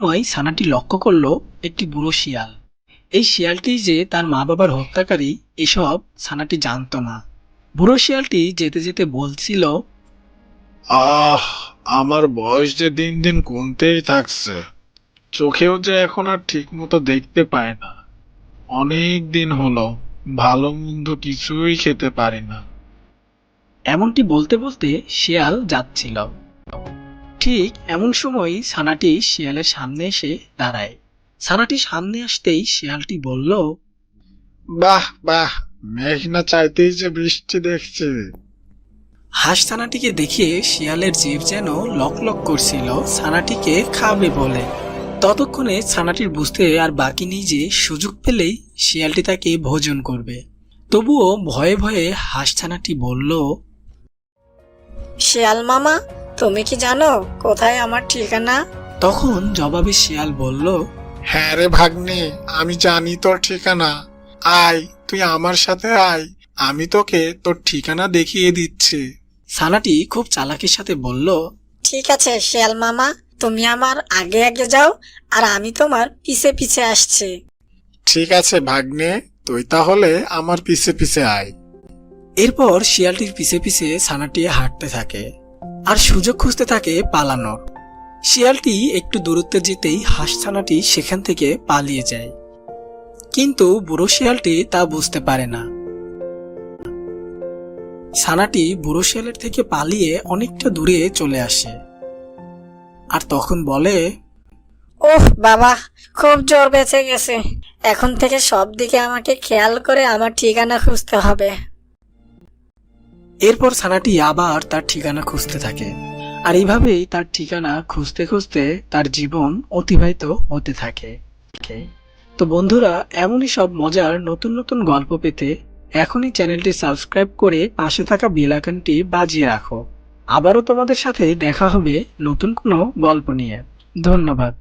ওই ছানাটি লক্ষ্য করল একটি বুড়ো শিয়াল। এই শিয়ালটি যে তার মা বাবার হত্যাকারী এসব ছানাটি জানতো না। বুড়ো শিয়ালটি যেতে যেতে বলছিল আহ আমার বয়স যে দিন দিন কমতেই থাকছে চোখেও যে এখন আর ঠিক মতো দেখতে পায় না। অনেক দিন হলো ভালো মন্দ কিছুই খেতে পারি না। এমনটি বলতে বলতে শিয়াল যাচ্ছিল। ঠিক এমন সময় ছানাটি শিয়ালের সামনে এসে দাঁড়ায়। ছানাটি সামনে আসতেই শিয়ালটি বলল বাহ বাহ মেঘ না চাইতেই যে বৃষ্টি দেখছি। হাঁস ছানাটিকে দেখে শিয়ালের জীব যেন লক লক করছিল ছানাটিকে খাবে বলে। ততক্ষণে ছানাটির বুঝতে আর বাকি নেই যে সুযোগ পেলেই শিয়ালটি তাকে ভোজন করবে। তবুও ভয়ে ভয়ে হাঁস ছানাটি বলল শিয়াল মামা তুমি কি জানো কোথায় আমার ঠিকানা? তখন জবাবে শিয়াল বলল হ্যাঁ রে ভাগ্নে আমি জানি তোর ঠিকানা। আয় তুই আমার সাথে আয়। আমি তোকে তোর ঠিকানা দেখিয়ে দিচ্ছি। ছানাটি খুব চালাকির সাথে বলল ঠিক আছে শিয়াল মামা তুমি আমার আগে আগে যাও আর আমি তোমার পিছে পিছে আসছি। ঠিক আছে ভাগ্নে তুই তাহলে আমার পিছে পিছে আয়। এরপর শিয়ালটির পিছে পিছে ছানাটি হাঁটতে থাকে। আর সুযোগ খুঁজতে থাকে পালানোর। শিয়ালটি একটু দূরত্বে যেতেই হাঁস ছানাটি সেখান থেকে পালিয়ে যায়। কিন্তু বুড়ো শিয়ালটি তা বুঝতে পারে না। ছানাটি বুড়ো শিয়ালের থেকে পালিয়ে অনেকটা দূরে চলে আসে। আর তখন বলে, ওহ, বাবা, খুব জোর বেঁচে গেছে। এখন থেকে সব দিকে আমাকে খেয়াল করে আমার ঠিকানা খুঁজতে হবে। এরপর ছানাটি আবার তার ঠিকানা খুঁজতে থাকে। আর এইভাবেই তার ঠিকানা খুঁজতে খুঁজতে তার জীবন অতিবাহিত হতে থাকে। তো বন্ধুরা, এমনই সব মজার নতুন নতুন গল্প পেতে এখনই চ্যানেলটি সাবস্ক্রাইব করে পাশে থাকা বেল আইকনটি বাজিয়ে রাখো। আবারও তোমাদের সাথে দেখা হবে নতুন কোনো গল্প নিয়ে। ধন্যবাদ।